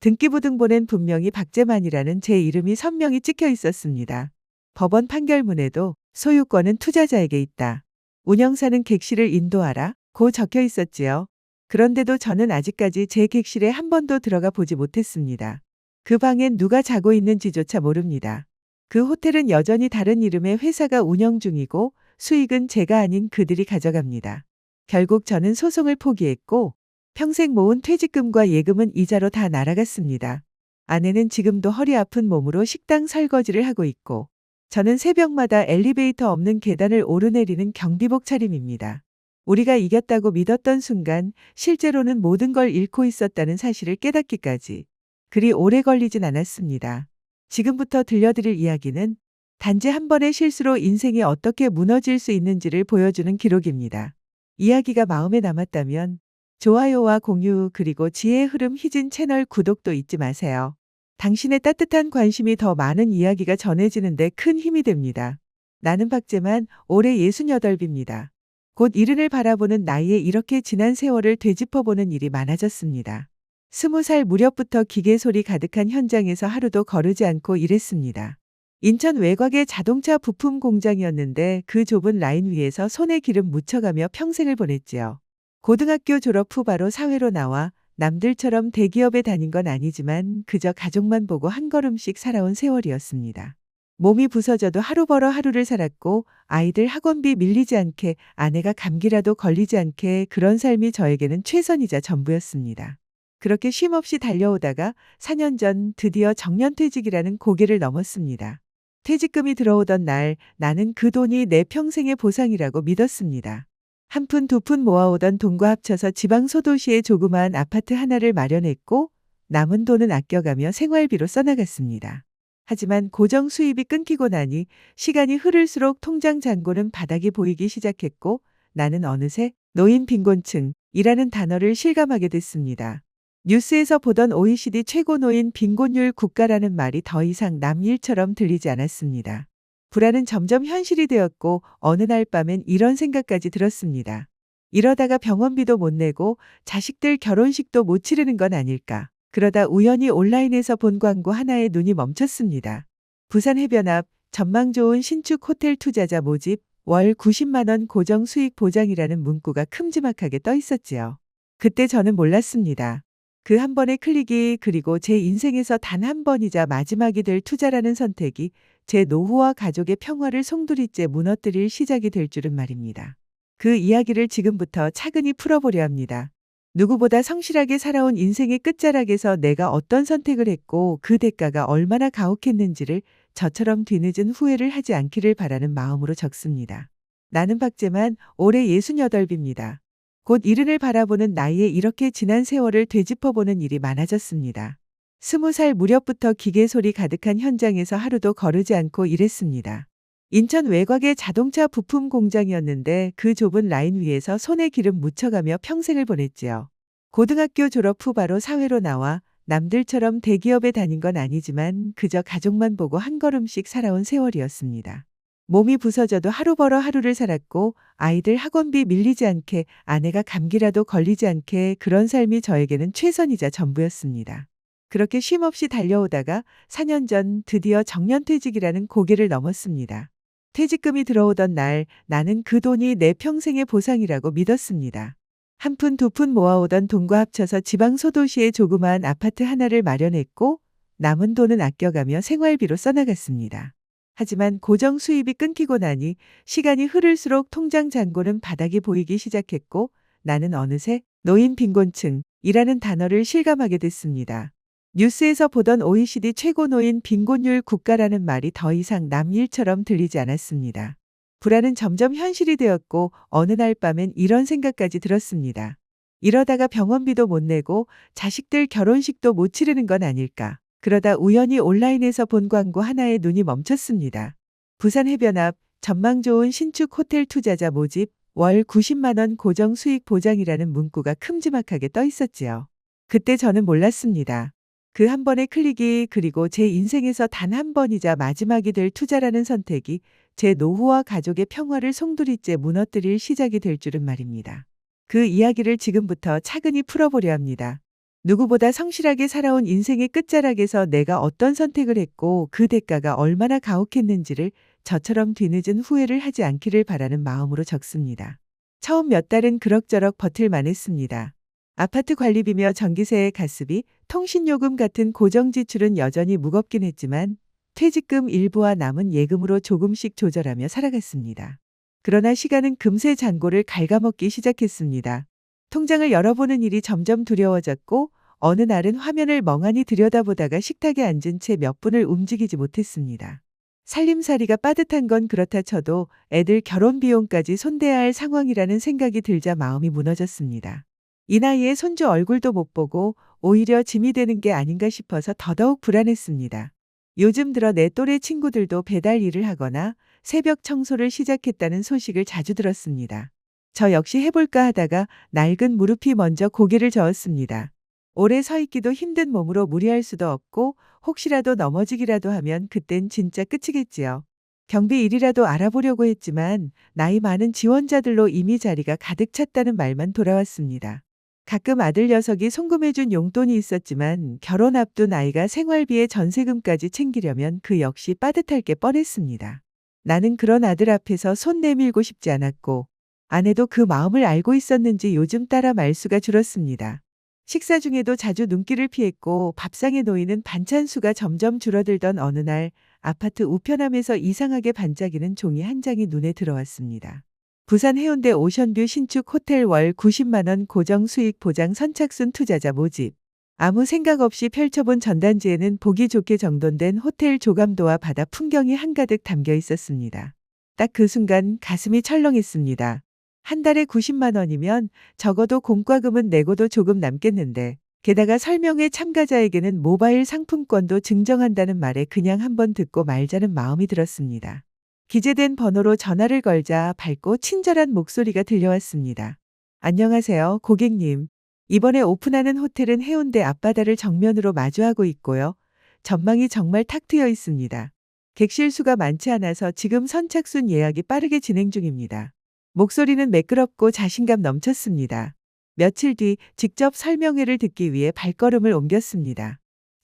등기부등본엔 분명히 박재만이라는 제 이름이 선명히 찍혀 있었습니다. 법원 판결문에도 소유권은 투자자에게 있다. 운영사는 객실을 인도하라. 고 적혀 있었지요. 그런데도 저는 아직까지 제 객실에 한 번도 들어가 보지 못했습니다. 그 방엔 누가 자고 있는지조차 모릅니다. 그 호텔은 여전히 다른 이름의 회사가 운영 중이고 수익은 제가 아닌 그들이 가져갑니다. 결국 저는 소송을 포기했고 평생 모은 퇴직금과 예금은 이자로 다 날아갔습니다. 아내는 지금도 허리 아픈 몸으로 식당 설거지를 하고 있고 저는 새벽마다 엘리베이터 없는 계단을 오르내리는 경비복 차림입니다. 우리가 이겼다고 믿었던 순간 실제로는 모든 걸 잃고 있었다는 사실을 깨닫기까지 그리 오래 걸리진 않았습니다. 지금부터 들려드릴 이야기는 단지 한 번의 실수로 인생이 어떻게 무너질 수 있는지를 보여주는 기록입니다. 이야기가 마음에 남았다면 좋아요와 공유 그리고 지혜의 흐름 희진 채널 구독도 잊지 마세요. 당신의 따뜻한 관심이 더 많은 이야기가 전해지는데 큰 힘이 됩니다. 나는 박재만 올해 68입니다. 곧 이른을 바라보는 나이에 이렇게 지난 세월을 되짚어보는 일이 많아졌습니다. 스무 살 무렵부터 기계 소리 가득한 현장에서 하루도 거르지 않고 일했습니다. 인천 외곽의 자동차 부품 공장이었는데 그 좁은 라인 위에서 손에 기름 묻혀가며 평생을 보냈지요. 고등학교 졸업 후 바로 사회로 나와 남들처럼 대기업에 다닌 건 아니지만 그저 가족만 보고 한 걸음씩 살아온 세월이었습니다. 몸이 부서져도 하루 벌어 하루를 살았고 아이들 학원비 밀리지 않게 아내가 감기라도 걸리지 않게 그런 삶이 저에게는 최선이자 전부였습니다. 그렇게 쉼없이 달려오다가 4년 전 드디어 정년퇴직이라는 고개를 넘었습니다. 퇴직금이 들어오던 날 나는 그 돈이 내 평생의 보상이라고 믿었습니다. 한 푼 두 푼 모아오던 돈과 합쳐서 지방 소도시에 조그마한 아파트 하나를 마련했고 남은 돈은 아껴가며 생활비로 써나갔습니다. 하지만 고정 수입이 끊기고 나니 시간이 흐를수록 통장 잔고는 바닥이 보이기 시작했고 나는 어느새 노인 빈곤층이라는 단어를 실감하게 됐습니다. 뉴스에서 보던 OECD 최고 노인 빈곤율 국가라는 말이 더 이상 남 일처럼 들리지 않았습니다. 불안은 점점 현실이 되었고 어느 날 밤엔 이런 생각까지 들었습니다. 이러다가 병원비도 못 내고 자식들 결혼식도 못 치르는 건 아닐까. 그러다 우연히 온라인에서 본 광고 하나에 눈이 멈췄습니다. 부산 해변 앞 전망 좋은 신축 호텔 투자자 모집 월 90만 원 고정 수익 보장이라는 문구가 큼지막하게 떠 있었지요. 그때 저는 몰랐습니다. 그 한 번의 클릭이 그리고 제 인생에서 단 한 번이자 마지막이 될 투자라는 선택이 제 노후와 가족의 평화를 송두리째 무너뜨릴 시작이 될 줄은 말입니다. 그 이야기를 지금부터 차근히 풀어보려 합니다. 누구보다 성실하게 살아온 인생의 끝자락에서 내가 어떤 선택을 했고 그 대가가 얼마나 가혹했는지를 저처럼 뒤늦은 후회를 하지 않기를 바라는 마음으로 적습니다. 나는 박재만 올해 68입니다. 곧 이른을 바라보는 나이에 이렇게 지난 세월을 되짚어보는 일이 많아졌습니다. 스무 살 무렵부터 기계 소리 가득한 현장에서 하루도 거르지 않고 일했습니다. 인천 외곽의 자동차 부품 공장이었는데 그 좁은 라인 위에서 손에 기름 묻혀가며 평생을 보냈지요. 고등학교 졸업 후 바로 사회로 나와 남들처럼 대기업에 다닌 건 아니지만 그저 가족만 보고 한 걸음씩 살아온 세월이었습니다. 몸이 부서져도 하루 벌어 하루를 살았고 아이들 학원비 밀리지 않게 아내가 감기라도 걸리지 않게 그런 삶이 저에게는 최선이자 전부였습니다. 그렇게 쉼없이 달려오다가 4년 전 드디어 정년퇴직이라는 고개를 넘었습니다. 퇴직금이 들어오던 날 나는 그 돈이 내 평생의 보상이라고 믿었습니다. 한 푼 두푼 모아오던 돈과 합쳐서 지방 소도시에 조그마한 아파트 하나를 마련했고 남은 돈은 아껴가며 생활비로 써나갔습니다. 하지만 고정 수입이 끊기고 나니 시간이 흐를수록 통장 잔고는 바닥이 보이기 시작했고 나는 어느새 노인 빈곤층이라는 단어를 실감하게 됐습니다. 뉴스에서 보던 OECD 최고 노인 빈곤율 국가라는 말이 더 이상 남 일처럼 들리지 않았습니다. 불안은 점점 현실이 되었고 어느 날 밤엔 이런 생각까지 들었습니다. 이러다가 병원비도 못 내고 자식들 결혼식도 못 치르는 건 아닐까. 그러다 우연히 온라인에서 본 광고 하나에 눈이 멈췄습니다. 부산 해변 앞 전망 좋은 신축 호텔 투자자 모집 월 90만 원 고정 수익 보장이라는 문구가 큼지막하게 떠 있었지요. 그때 저는 몰랐습니다. 그 한 번의 클릭이 그리고 제 인생에서 단 한 번이자 마지막이 될 투자라는 선택이 제 노후와 가족의 평화를 송두리째 무너뜨릴 시작이 될 줄은 말입니다. 그 이야기를 지금부터 차근히 풀어보려 합니다. 누구보다 성실하게 살아온 인생의 끝자락에서 내가 어떤 선택을 했고 그 대가가 얼마나 가혹했는지를 저처럼 뒤늦은 후회를 하지 않기를 바라는 마음으로 적습니다. 처음 몇 달은 그럭저럭 버틸만 했습니다. 아파트 관리비며 전기세의 가스비, 통신요금 같은 고정 지출은 여전히 무겁긴 했지만 퇴직금 일부와 남은 예금으로 조금씩 조절하며 살아갔습니다. 그러나 시간은 금세 잔고를 갉아먹기 시작했습니다. 통장을 열어보는 일이 점점 두려워졌고 어느 날은 화면을 멍하니 들여다보다가 식탁에 앉은 채 몇 분을 움직이지 못했습니다. 살림살이가 빠듯한 건 그렇다 쳐도 애들 결혼 비용까지 손대야 할 상황이라는 생각이 들자 마음이 무너졌습니다. 이 나이에 손주 얼굴도 못 보고 오히려 짐이 되는 게 아닌가 싶어서 더더욱 불안했습니다. 요즘 들어 내 또래 친구들도 배달 일을 하거나 새벽 청소를 시작했다는 소식을 자주 들었습니다. 저 역시 해볼까 하다가 낡은 무릎이 먼저 고개를 저었습니다. 오래 서 있기도 힘든 몸으로 무리할 수도 없고 혹시라도 넘어지기라도 하면 그땐 진짜 끝이겠지요. 경비 일이라도 알아보려고 했지만 나이 많은 지원자들로 이미 자리가 가득 찼다는 말만 돌아왔습니다. 가끔 아들 녀석이 송금해준 용돈이 있었지만 결혼 앞둔 아이가 생활비에 전세금까지 챙기려면 그 역시 빠듯할 게 뻔했습니다. 나는 그런 아들 앞에서 손 내밀고 싶지 않았고 아내도 그 마음을 알고 있었는지 요즘 따라 말수가 줄었습니다. 식사 중에도 자주 눈길을 피했고 밥상에 놓이는 반찬 수가 점점 줄어들던 어느 날 아파트 우편함에서 이상하게 반짝이는 종이 한 장이 눈에 들어왔습니다. 부산 해운대 오션뷰 신축 호텔 월 90만원 고정 수익 보장 선착순 투자자 모집. 아무 생각 없이 펼쳐본 전단지에는 보기 좋게 정돈된 호텔 조감도와 바다 풍경이 한가득 담겨 있었습니다. 딱 그 순간 가슴이 철렁했습니다. 한 달에 90만 원이면 적어도 공과금은 내고도 조금 남겠는데 게다가 설명회 참가자에게는 모바일 상품권도 증정한다는 말에 그냥 한번 듣고 말자는 마음이 들었습니다. 기재된 번호로 전화를 걸자 밝고 친절한 목소리가 들려왔습니다. 안녕하세요, 고객님. 이번에 오픈하는 호텔은 해운대 앞바다를 정면으로 마주하고 있고요. 전망이 정말 탁 트여 있습니다. 객실 수가 많지 않아서 지금 선착순 예약이 빠르게 진행 중입니다. 목소리는 매끄럽고 자신감 넘쳤습니다. 며칠 뒤 직접 설명회를 듣기 위해 발걸음을 옮겼습니다.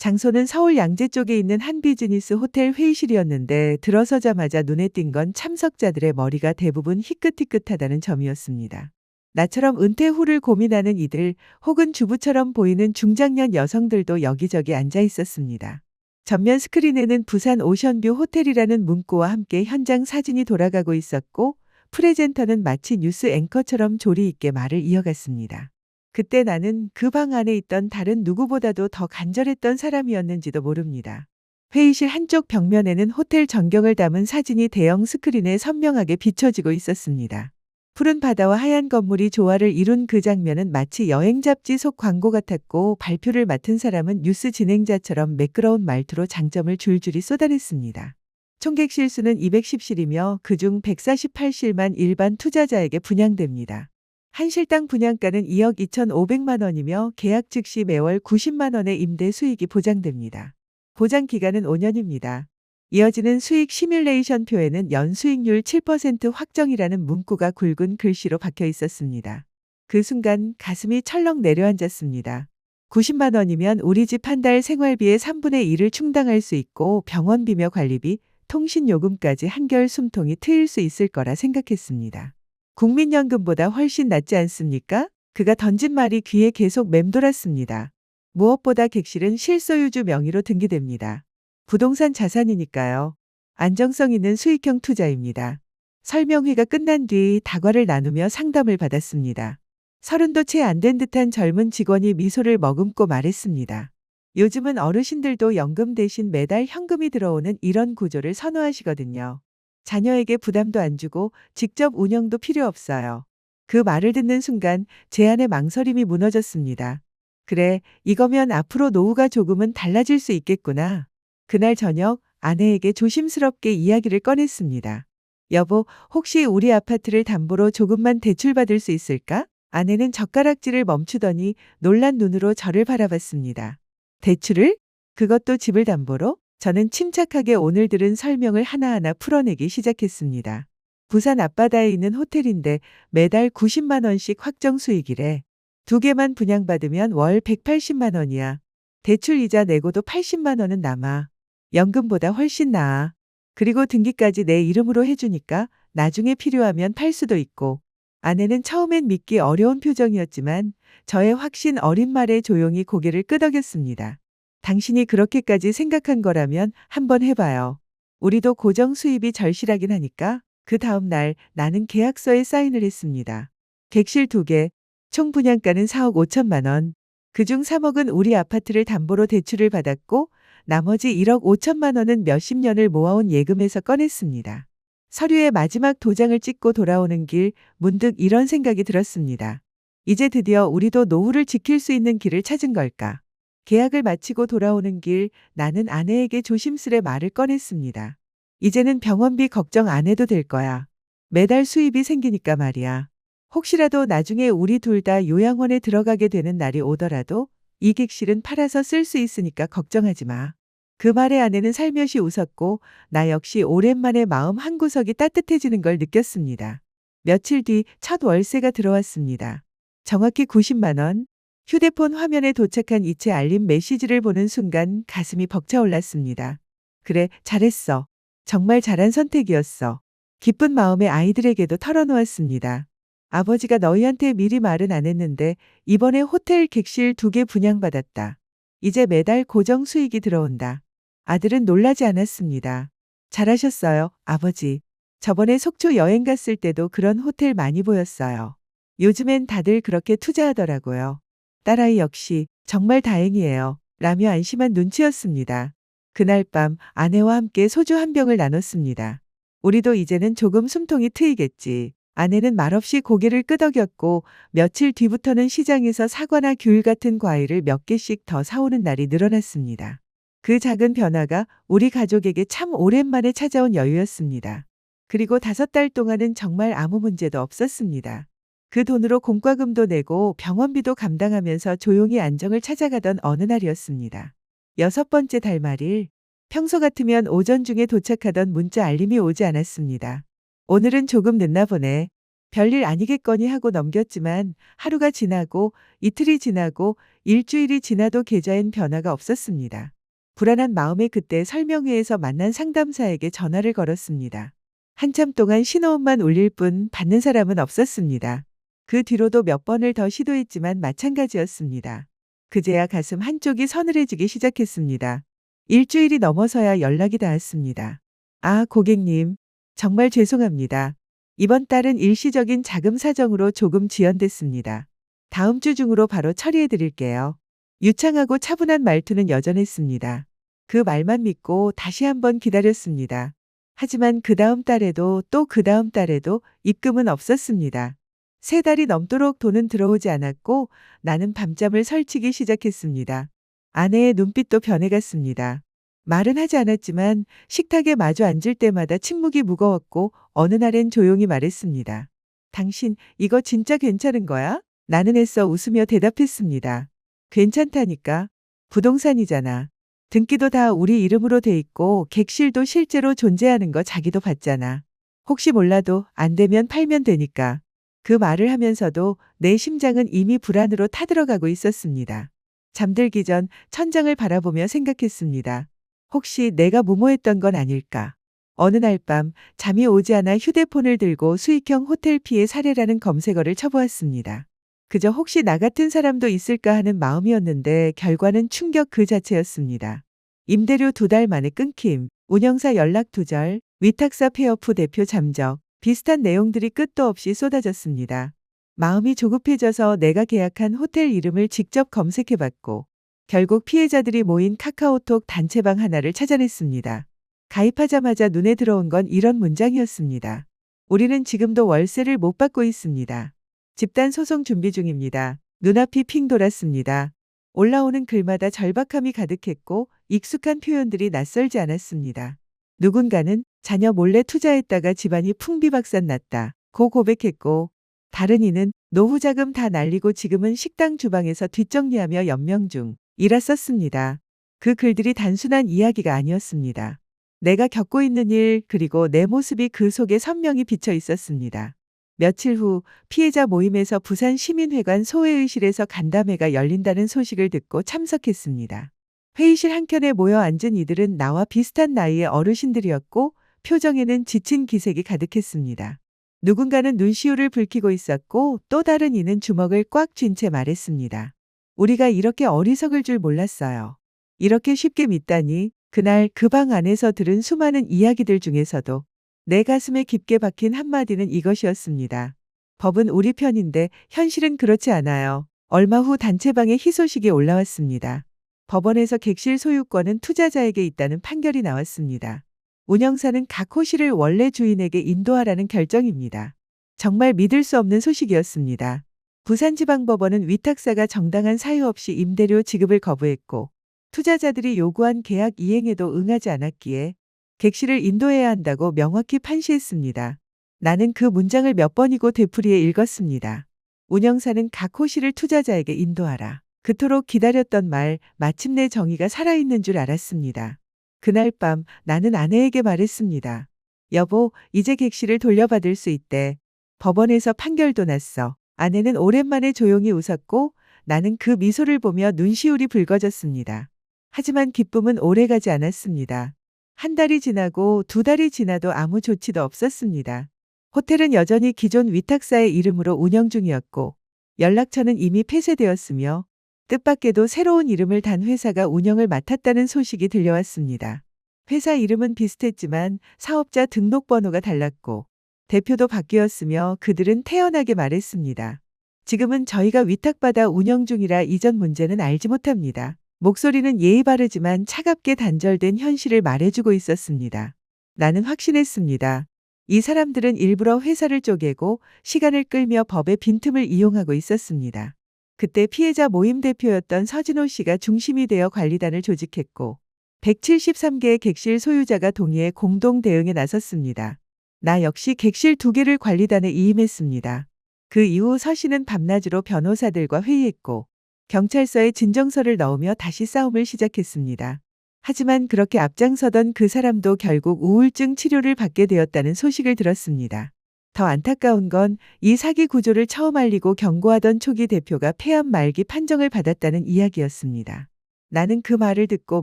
장소는 서울 양재 쪽에 있는 한 비즈니스 호텔 회의실이었는데 들어서자마자 눈에 띈 건 참석자들의 머리가 대부분 희끗희끗하다는 점이었습니다. 나처럼 은퇴 후를 고민하는 이들 혹은 주부처럼 보이는 중장년 여성들도 여기저기 앉아 있었습니다. 전면 스크린에는 부산 오션뷰 호텔이라는 문구와 함께 현장 사진이 돌아가고 있었고 프레젠터는 마치 뉴스 앵커처럼 조리 있게 말을 이어갔습니다. 그때 나는 그 방 안에 있던 다른 누구보다도 더 간절했던 사람이었는지도 모릅니다. 회의실 한쪽 벽면에는 호텔 전경을 담은 사진이 대형 스크린에 선명하게 비춰지고 있었습니다. 푸른 바다와 하얀 건물이 조화를 이룬 그 장면은 마치 여행 잡지 속 광고 같았고 발표를 맡은 사람은 뉴스 진행자처럼 매끄러운 말투로 장점을 줄줄이 쏟아냈습니다. 총객 실수는 210실이며 그중 148실만 일반 투자자에게 분양됩니다. 한 실당 분양가는 2억 2,500만 원이며 계약 즉시 매월 90만 원의 임대 수익이 보장됩니다. 보장 기간은 5년입니다. 이어지는 수익 시뮬레이션 표에는 연수익률 7% 확정이라는 문구가 굵은 글씨로 박혀 있었습니다. 그 순간 가슴이 철렁 내려앉았습니다. 90만 원이면 우리 집 한 달 생활비의 3분의 1을 충당할 수 있고 병원비며 관리비, 통신요금까지 한결 숨통이 트일 수 있을 거라 생각했습니다. 국민연금보다 훨씬 낫지 않습니까? 그가 던진 말이 귀에 계속 맴돌았습니다. 무엇보다 객실은 실소유주 명의로 등기됩니다. 부동산 자산이니까요. 안정성 있는 수익형 투자입니다. 설명회가 끝난 뒤 다과를 나누며 상담을 받았습니다. 서른도 채 안 된 듯한 젊은 직원이 미소를 머금고 말했습니다. 요즘은 어르신들도 연금 대신 매달 현금이 들어오는 이런 구조를 선호하시거든요. 자녀에게 부담도 안 주고 직접 운영도 필요 없어요. 그 말을 듣는 순간 제 안의 망설임이 무너졌습니다. 그래, 이거면 앞으로 노후가 조금은 달라질 수 있겠구나. 그날 저녁 아내에게 조심스럽게 이야기를 꺼냈습니다. 여보, 혹시 우리 아파트를 담보로 조금만 대출받을 수 있을까? 아내는 젓가락질을 멈추더니 놀란 눈으로 저를 바라봤습니다. 대출을? 그것도 집을 담보로? 저는 침착하게 오늘 들은 설명을 하나하나 풀어내기 시작했습니다. 부산 앞바다에 있는 호텔인데 매달 90만 원씩 확정 수익이래. 두 개만 분양받으면 월 180만 원이야. 대출 이자 내고도 80만 원은 남아. 연금보다 훨씬 나아. 그리고 등기까지 내 이름으로 해주니까 나중에 필요하면 팔 수도 있고. 아내는 처음엔 믿기 어려운 표정이었지만 저의 확신 어린 말에 조용히 고개를 끄덕였습니다. 당신이 그렇게까지 생각한 거라면 한번 해봐요. 우리도 고정 수입이 절실하긴 하니까 그 다음 날 나는 계약서에 사인을 했습니다. 객실 두 개, 총 분양가는 4억 5천만 원. 그중 3억은 우리 아파트를 담보로 대출을 받았고 나머지 1억 5천만 원은 몇십 년을 모아온 예금에서 꺼냈습니다. 서류에 마지막 도장을 찍고 돌아오는 길 문득 이런 생각이 들었습니다. 이제 드디어 우리도 노후를 지킬 수 있는 길을 찾은 걸까? 계약을 마치고 돌아오는 길 나는 아내에게 조심스레 말을 꺼냈습니다. 이제는 병원비 걱정 안 해도 될 거야. 매달 수입이 생기니까 말이야. 혹시라도 나중에 우리 둘 다 요양원에 들어가게 되는 날이 오더라도 이 객실은 팔아서 쓸 수 있으니까 걱정하지 마. 그 말에 아내는 살며시 웃었고 나 역시 오랜만에 마음 한구석이 따뜻해지는 걸 느꼈습니다. 며칠 뒤 첫 월세가 들어왔습니다. 정확히 90만 원. 휴대폰 화면에 도착한 이체 알림 메시지를 보는 순간 가슴이 벅차올랐습니다. 그래, 잘했어. 정말 잘한 선택이었어. 기쁜 마음에 아이들에게도 털어놓았습니다. 아버지가 너희한테 미리 말은 안 했는데 이번에 호텔 객실 두 개 분양받았다. 이제 매달 고정 수익이 들어온다. 아들은 놀라지 않았습니다. 잘하셨어요, 아버지. 저번에 속초 여행 갔을 때도 그런 호텔 많이 보였어요. 요즘엔 다들 그렇게 투자하더라고요. 딸아이 역시 정말 다행이에요. 라며 안심한 눈치였습니다. 그날 밤 아내와 함께 소주 한 병을 나눴습니다. 우리도 이제는 조금 숨통이 트이겠지. 아내는 말없이 고개를 끄덕였고 며칠 뒤부터는 시장에서 사과나 귤 같은 과일을 몇 개씩 더 사오는 날이 늘어났습니다. 그 작은 변화가 우리 가족에게 참 오랜만에 찾아온 여유였습니다. 그리고 다섯 달 동안은 정말 아무 문제도 없었습니다. 그 돈으로 공과금도 내고 병원비도 감당하면서 조용히 안정을 찾아가던 어느 날이었습니다. 여섯 번째 달 말일, 평소 같으면 오전 중에 도착하던 문자 알림이 오지 않았습니다. 오늘은 조금 늦나 보네. 별일 아니겠거니 하고 넘겼지만 하루가 지나고 이틀이 지나고 일주일이 지나도 계좌엔 변화가 없었습니다. 불안한 마음에 그때 설명회에서 만난 상담사에게 전화를 걸었습니다. 한참 동안 신호음만 울릴 뿐 받는 사람은 없었습니다. 그 뒤로도 몇 번을 더 시도했지만 마찬가지였습니다. 그제야 가슴 한쪽이 서늘해지기 시작했습니다. 일주일이 넘어서야 연락이 닿았습니다. 아, 고객님. 정말 죄송합니다. 이번 달은 일시적인 자금 사정으로 조금 지연됐습니다. 다음 주 중으로 바로 처리해 드릴게요. 유창하고 차분한 말투는 여전했습니다. 그 말만 믿고 다시 한번 기다렸습니다. 하지만 그 다음 달에도 또 그 다음 달에도 입금은 없었습니다. 세 달이 넘도록 돈은 들어오지 않았고 나는 밤잠을 설치기 시작했습니다. 아내의 눈빛도 변해갔습니다. 말은 하지 않았지만 식탁에 마주 앉을 때마다 침묵이 무거웠고 어느 날엔 조용히 말했습니다. 당신 이거 진짜 괜찮은 거야? 나는 애써 웃으며 대답했습니다. 괜찮다니까. 부동산이잖아. 등기도 다 우리 이름으로 돼 있고 객실도 실제로 존재하는 거 자기도 봤잖아. 혹시 몰라도 안 되면 팔면 되니까. 그 말을 하면서도 내 심장은 이미 불안으로 타들어가고 있었습니다. 잠들기 전 천장을 바라보며 생각했습니다. 혹시 내가 무모했던 건 아닐까? 어느 날 밤 잠이 오지 않아 휴대폰을 들고 수익형 호텔 피해 사례라는 검색어를 쳐보았습니다. 그저 혹시 나 같은 사람도 있을까 하는 마음이었는데 결과는 충격 그 자체였습니다. 임대료 두 달 만에 끊김, 운영사 연락 두절, 위탁사 폐업후 대표 잠적, 비슷한 내용들이 끝도 없이 쏟아졌습니다. 마음이 조급해져서 내가 계약한 호텔 이름을 직접 검색해봤고 결국 피해자들이 모인 카카오톡 단체방 하나를 찾아냈습니다. 가입하자마자 눈에 들어온 건 이런 문장이었습니다. 우리는 지금도 월세를 못 받고 있습니다. 집단 소송 준비 중입니다. 눈앞이 핑 돌았습니다. 올라오는 글마다 절박함이 가득했고 익숙한 표현들이 낯설지 않았습니다. 누군가는 자녀 몰래 투자했다가 집안이 풍비박산 났다. 고 고백했고 다른 이는 노후 자금 다 날리고 지금은 식당 주방에서 뒷정리하며 연명 중 이라 썼습니다. 그 글들이 단순한 이야기가 아니었습니다. 내가 겪고 있는 일 그리고 내 모습이 그 속에 선명히 비쳐 있었습니다. 며칠 후 피해자 모임에서 부산 시민회관 소회의실에서 간담회가 열린다는 소식을 듣고 참석했습니다. 회의실 한켠에 모여 앉은 이들은 나와 비슷한 나이의 어르신들이었고 표정에는 지친 기색이 가득했습니다. 누군가는 눈시울을 붉히고 있었고 또 다른 이는 주먹을 꽉 쥔 채 말했습니다. 우리가 이렇게 어리석을 줄 몰랐어요. 이렇게 쉽게 믿다니 그날 그 방 안에서 들은 수많은 이야기들 중에서도 내 가슴에 깊게 박힌 한마디는 이것이었습니다. 법은 우리 편인데 현실은 그렇지 않아요. 얼마 후 단체방에 희소식이 올라왔습니다. 법원에서 객실 소유권은 투자자에게 있다는 판결이 나왔습니다. 운영사는 각 호실을 원래 주인에게 인도하라는 결정입니다. 정말 믿을 수 없는 소식이었습니다. 부산지방법원은 위탁사가 정당한 사유 없이 임대료 지급을 거부했고 투자자들이 요구한 계약 이행에도 응하지 않았기에 객실을 인도해야 한다고 명확히 판시했습니다. 나는 그 문장을 몇 번이고 되풀이해 읽었습니다. 운영사는 각 호실을 투자자에게 인도하라. 그토록 기다렸던 말, 마침내 정의가 살아있는 줄 알았습니다. 그날 밤 나는 아내에게 말했습니다. 여보, 이제 객실을 돌려받을 수 있대. 법원에서 판결도 났어. 아내는 오랜만에 조용히 웃었고 나는 그 미소를 보며 눈시울이 붉어졌습니다. 하지만 기쁨은 오래가지 않았습니다. 한 달이 지나고 두 달이 지나도 아무 조치도 없었습니다. 호텔은 여전히 기존 위탁사의 이름으로 운영 중이었고 연락처는 이미 폐쇄되었으며 뜻밖에도 새로운 이름을 단 회사가 운영을 맡았다는 소식이 들려왔습니다. 회사 이름은 비슷했지만 사업자 등록번호가 달랐고 대표도 바뀌었으며 그들은 태연하게 말했습니다. 지금은 저희가 위탁받아 운영 중이라 이전 문제는 알지 못합니다. 목소리는 예의 바르지만 차갑게 단절된 현실을 말해주고 있었습니다. 나는 확신했습니다. 이 사람들은 일부러 회사를 쪼개고 시간을 끌며 법의 빈틈을 이용하고 있었습니다. 그때 피해자 모임 대표였던 서진호 씨가 중심이 되어 관리단을 조직했고 173개의 객실 소유자가 동의해 공동 대응에 나섰습니다. 나 역시 객실 두 개를 관리단에 이임했습니다. 그 이후 서 씨는 밤낮으로 변호사들과 회의했고 경찰서에 진정서를 넣으며 다시 싸움을 시작했습니다. 하지만 그렇게 앞장서던 그 사람도 결국 우울증 치료를 받게 되었다는 소식을 들었습니다. 더 안타까운 건 이 사기 구조를 처음 알리고 경고하던 초기 대표가 폐암 말기 판정을 받았다는 이야기였습니다. 나는 그 말을 듣고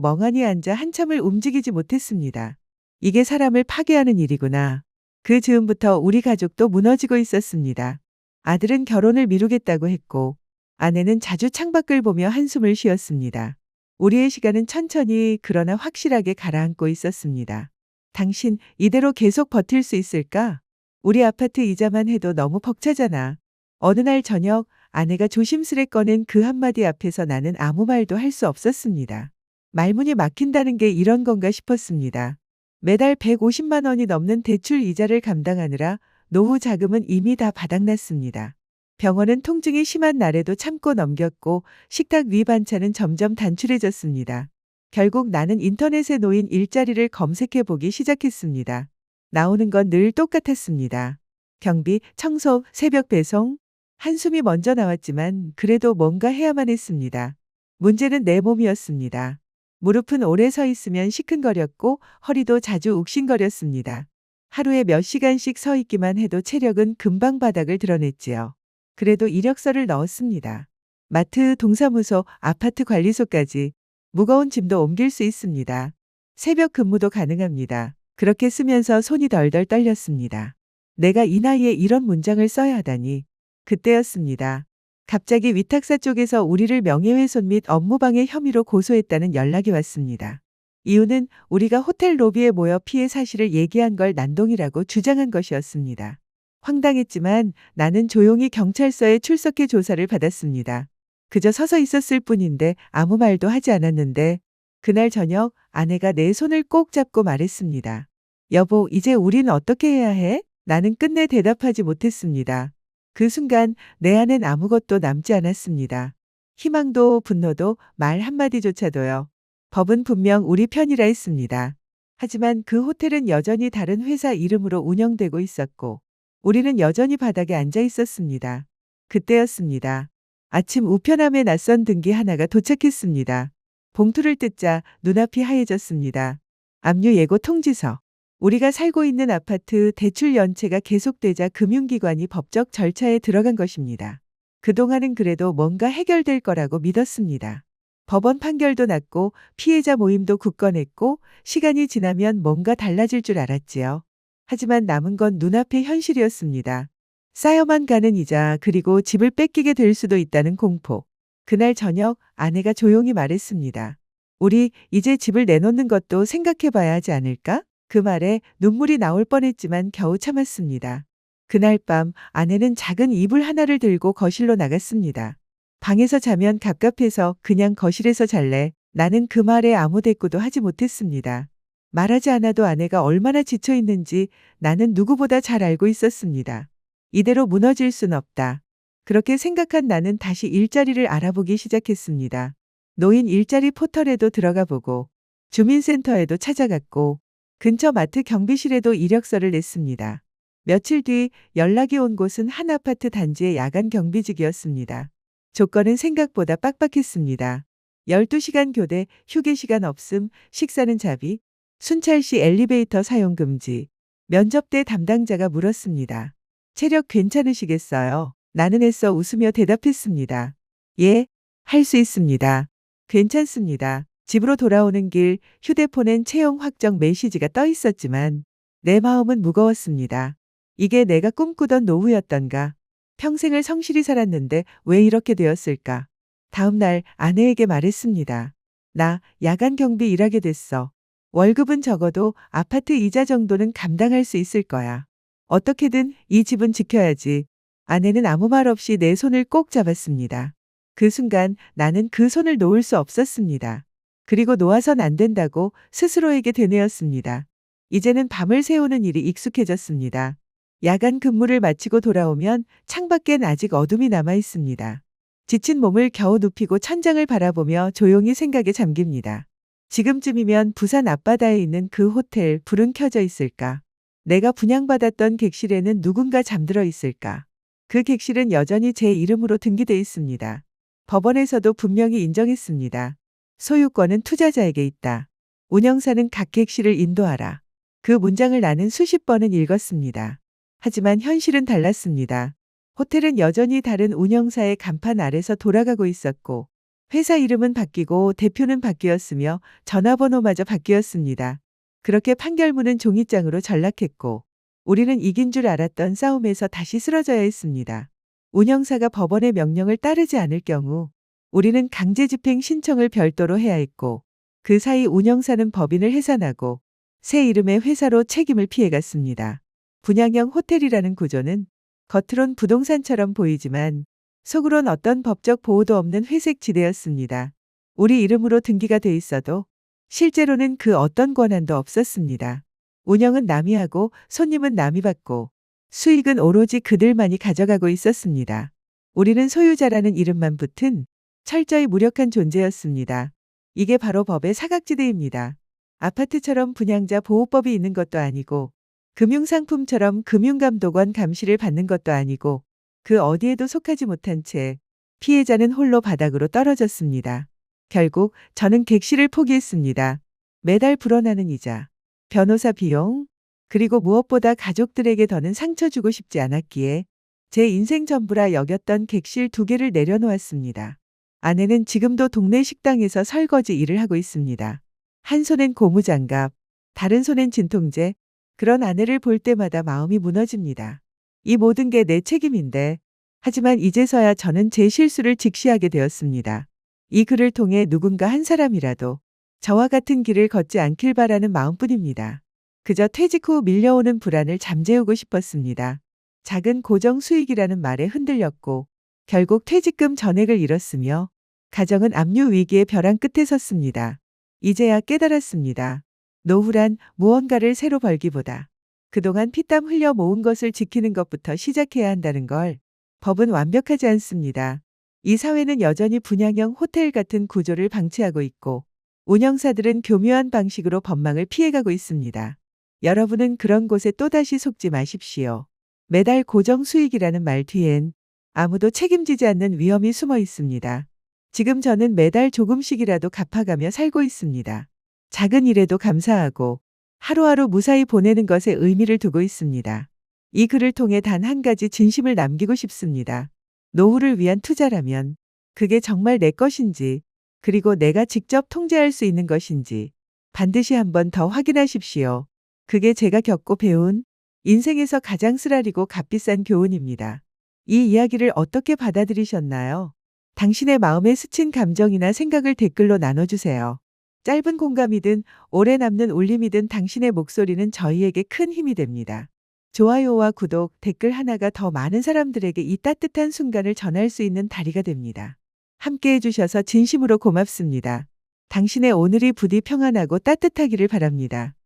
멍하니 앉아 한참을 움직이지 못했습니다. 이게 사람을 파괴하는 일이구나. 그 즈음부터 우리 가족도 무너지고 있었습니다. 아들은 결혼을 미루겠다고 했고 아내는 자주 창밖을 보며 한숨을 쉬었습니다. 우리의 시간은 천천히 그러나 확실하게 가라앉고 있었습니다. 당신 이대로 계속 버틸 수 있을까? 우리 아파트 이자만 해도 너무 벅차잖아. 어느 날 저녁 아내가 조심스레 꺼낸 그 한마디 앞에서 나는 아무 말도 할 수 없었습니다. 말문이 막힌다는 게 이런 건가 싶었습니다. 매달 150만 원이 넘는 대출 이자를 감당하느라 노후 자금은 이미 다 바닥났습니다. 병원은 통증이 심한 날에도 참고 넘겼고 식탁 위 반찬은 점점 단출해졌습니다. 결국 나는 인터넷에 놓인 일자리를 검색해 보기 시작했습니다. 나오는 건 늘 똑같았습니다. 경비, 청소, 새벽 배송. 한숨이 먼저 나왔지만 그래도 뭔가 해야만 했습니다. 문제는 내 몸이었습니다. 무릎은 오래 서 있으면 시큰거렸고 허리도 자주 욱신거렸습니다. 하루에 몇 시간씩 서 있기만 해도 체력은 금방 바닥을 드러냈지요. 그래도 이력서를 넣었습니다. 마트, 동사무소, 아파트 관리소까지 무거운 짐도 옮길 수 있습니다. 새벽 근무도 가능합니다. 그렇게 쓰면서 손이 덜덜 떨렸습니다. 내가 이 나이에 이런 문장을 써야 하다니. 그때였습니다. 갑자기 위탁사 쪽에서 우리를 명예훼손 및 업무방해 혐의로 고소했다는 연락이 왔습니다. 이유는 우리가 호텔 로비에 모여 피해 사실을 얘기한 걸 난동이라고 주장한 것이었습니다. 황당했지만 나는 조용히 경찰서에 출석해 조사를 받았습니다. 그저 서서 있었을 뿐인데 아무 말도 하지 않았는데 그날 저녁 아내가 내 손을 꼭 잡고 말했습니다. 여보, 이제 우린 어떻게 해야 해? 나는 끝내 대답하지 못했습니다. 그 순간 내 안엔 아무것도 남지 않았습니다. 희망도 분노도 말 한마디조차도요. 법은 분명 우리 편이라 했습니다. 하지만 그 호텔은 여전히 다른 회사 이름으로 운영되고 있었고 우리는 여전히 바닥에 앉아 있었습니다. 그때였습니다. 아침 우편함에 낯선 등기 하나가 도착했습니다. 봉투를 뜯자 눈앞이 하얘졌습니다. 압류 예고 통지서. 우리가 살고 있는 아파트 대출 연체가 계속되자 금융기관이 법적 절차에 들어간 것입니다. 그동안은 그래도 뭔가 해결될 거라고 믿었습니다. 법원 판결도 났고 피해자 모임도 굳건했고 시간이 지나면 뭔가 달라질 줄 알았지요. 하지만 남은 건 눈앞의 현실이었습니다. 쌓여만 가는 이자 그리고 집을 뺏기게 될 수도 있다는 공포. 그날 저녁 아내가 조용히 말했습니다. 우리 이제 집을 내놓는 것도 생각해 봐야 하지 않을까? 그 말에 눈물이 나올 뻔했지만 겨우 참았습니다. 그날 밤 아내는 작은 이불 하나를 들고 거실로 나갔습니다. 방에서 자면 갑갑해서 그냥 거실에서 잘래. 나는 그 말에 아무 대꾸도 하지 못했습니다. 말하지 않아도 아내가 얼마나 지쳐 있는지 나는 누구보다 잘 알고 있었습니다. 이대로 무너질 순 없다. 그렇게 생각한 나는 다시 일자리를 알아보기 시작했습니다. 노인 일자리 포털에도 들어가 보고 주민센터에도 찾아갔고 근처 마트 경비실에도 이력서를 냈습니다. 며칠 뒤 연락이 온 곳은 한 아파트 단지의 야간 경비직이었습니다. 조건은 생각보다 빡빡했습니다. 12시간 교대, 휴게 시간 없음, 식사는 자비, 순찰 시 엘리베이터 사용 금지. 면접 때 담당자가 물었습니다. 체력 괜찮으시겠어요? 나는 애써 웃으며 대답했습니다. 예, 할 수 있습니다. 괜찮습니다. 집으로 돌아오는 길 휴대폰엔 채용 확정 메시지가 떠 있었지만 내 마음은 무거웠습니다. 이게 내가 꿈꾸던 노후였던가. 평생을 성실히 살았는데 왜 이렇게 되었을까? 다음 날 아내에게 말했습니다. 나 야간 경비 일하게 됐어. 월급은 적어도 아파트 이자 정도는 감당할 수 있을 거야. 어떻게든 이 집은 지켜야지. 아내는 아무 말 없이 내 손을 꼭 잡았습니다. 그 순간 나는 그 손을 놓을 수 없었습니다. 그리고 놓아선 안 된다고 스스로에게 되뇌었습니다. 이제는 밤을 새우는 일이 익숙해졌습니다. 야간 근무를 마치고 돌아오면 창밖엔 아직 어둠이 남아 있습니다. 지친 몸을 겨우 눕히고 천장을 바라보며 조용히 생각에 잠깁니다. 지금쯤이면 부산 앞바다에 있는 그 호텔 불은 켜져 있을까? 내가 분양받았던 객실에는 누군가 잠들어 있을까? 그 객실은 여전히 제 이름으로 등기돼 있습니다. 법원에서도 분명히 인정했습니다. 소유권은 투자자에게 있다. 운영사는 각 객실을 인도하라. 그 문장을 나는 수십 번은 읽었습니다. 하지만 현실은 달랐습니다. 호텔은 여전히 다른 운영사의 간판 아래서 돌아가고 있었고, 회사 이름은 바뀌고 대표는 바뀌었으며 전화번호마저 바뀌었습니다. 그렇게 판결문은 종이장으로 전락했고, 우리는 이긴 줄 알았던 싸움에서 다시 쓰러져야 했습니다. 운영사가 법원의 명령을 따르지 않을 경우, 우리는 강제 집행 신청을 별도로 해야 했고, 그 사이 운영사는 법인을 해산하고, 새 이름의 회사로 책임을 피해갔습니다. 분양형 호텔이라는 구조는 겉으론 부동산처럼 보이지만 속으론 어떤 법적 보호도 없는 회색 지대였습니다. 우리 이름으로 등기가 돼 있어도 실제로는 그 어떤 권한도 없었습니다. 운영은 남이 하고 손님은 남이 받고 수익은 오로지 그들만이 가져가고 있었습니다. 우리는 소유자라는 이름만 붙은 철저히 무력한 존재였습니다. 이게 바로 법의 사각지대입니다. 아파트처럼 분양자 보호법이 있는 것도 아니고 금융상품처럼 금융감독원 감시를 받는 것도 아니고 그 어디에도 속하지 못한 채 피해자는 홀로 바닥으로 떨어졌습니다. 결국 저는 객실을 포기했습니다. 매달 불어나는 이자, 변호사 비용, 그리고 무엇보다 가족들에게 더는 상처 주고 싶지 않았기에 제 인생 전부라 여겼던 객실 두 개를 내려놓았습니다. 아내는 지금도 동네 식당에서 설거지 일을 하고 있습니다. 한 손엔 고무장갑, 다른 손엔 진통제, 그런 아내를 볼 때마다 마음이 무너집니다. 이 모든 게 내 책임인데, 하지만 이제서야 저는 제 실수를 직시하게 되었습니다. 이 글을 통해 누군가 한 사람이라도 저와 같은 길을 걷지 않길 바라는 마음뿐입니다. 그저 퇴직 후 밀려오는 불안을 잠재우고 싶었습니다. 작은 고정 수익이라는 말에 흔들렸고, 결국 퇴직금 전액을 잃었으며, 가정은 압류 위기의 벼랑 끝에 섰습니다. 이제야 깨달았습니다. 노후란 무언가를 새로 벌기보다 그동안 피땀 흘려 모은 것을 지키는 것부터 시작해야 한다는 걸 법은 완벽하지 않습니다. 이 사회는 여전히 분양형 호텔 같은 구조를 방치하고 있고 운영사들은 교묘한 방식으로 법망을 피해가고 있습니다. 여러분은 그런 곳에 또다시 속지 마십시오. 매달 고정 수익이라는 말 뒤엔 아무도 책임지지 않는 위험이 숨어 있습니다. 지금 저는 매달 조금씩이라도 갚아가며 살고 있습니다. 작은 일에도 감사하고 하루하루 무사히 보내는 것에 의미를 두고 있습니다. 이 글을 통해 단 한 가지 진심을 남기고 싶습니다. 노후를 위한 투자라면 그게 정말 내 것인지 그리고 내가 직접 통제할 수 있는 것인지 반드시 한번 더 확인하십시오. 그게 제가 겪고 배운 인생에서 가장 쓰라리고 값비싼 교훈입니다. 이 이야기를 어떻게 받아들이셨나요? 당신의 마음에 스친 감정이나 생각을 댓글로 나눠주세요. 짧은 공감이든 오래 남는 울림이든 당신의 목소리는 저희에게 큰 힘이 됩니다. 좋아요와 구독, 댓글 하나가 더 많은 사람들에게 이 따뜻한 순간을 전할 수 있는 다리가 됩니다. 함께 해주셔서 진심으로 고맙습니다. 당신의 오늘이 부디 평안하고 따뜻하기를 바랍니다.